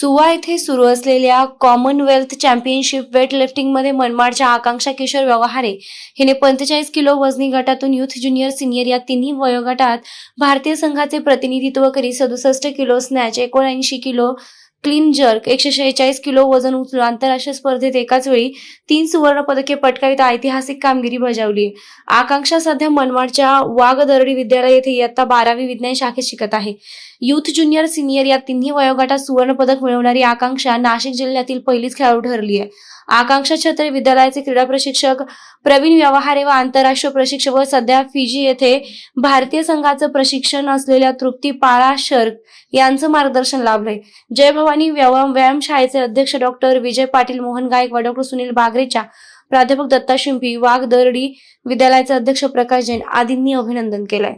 सुवा येथे सुरू असलेल्या कॉमनवेल्थ चॅम्पियनशिप वेटलिफ्टिंगमध्ये मनमाडच्या आकांक्षा किशोर व्यवहारे. हिने पंचेचाळीस किलो वजनी गटातून युथ ज्युनियर सिनियर या तिन्ही वयोगटात भारतीय संघाचे प्रतिनिधित्व करीत सदुसष्ट किलो स्नॅच एकोणऐंशी किलो क्लीन जर्क एकशे शेहेचाळीस किलो वजन उचलून आंतरराष्ट्रीय स्पर्धेत एकाच वेळी तीन सुवर्ण पदके पटकावित ऐतिहासिक कामगिरी बजावली. आकांक्षा सध्या मनमाडच्या वाघदरडी विद्यालय येथे इयत्ता बारावी विज्ञान शाखेत शिकत आहे. युथ ज्युनियर सिनियर या तिन्ही वयोगटात सुवर्ण पदक मिळवणारी आकांक्षा नाशिक जिल्ह्यातील पहिलीच खेळाडू ठरली आहे. आकांक्षा छत्रे विद्यालयाचे क्रीडा प्रशिक्षक प्रवीण व्यवहारे व आंतरराष्ट्रीय प्रशिक्षक व सध्या फिजी येथे भारतीय संघाचं प्रशिक्षण असलेल्या तृप्ती पाळा शर्क यांचं मार्गदर्शन लाभलंय. जय भवानी आणि व्यायाम व्यायामशाळेचे अध्यक्ष डॉक्टर विजय पाटील मोहन गायक व डॉक्टर सुनील बागरेच्या प्राध्यापक दत्ता शिंपी वाघ दरडी विद्यालयाचे अध्यक्ष प्रकाश जैन आदींनी अभिनंदन केलंय.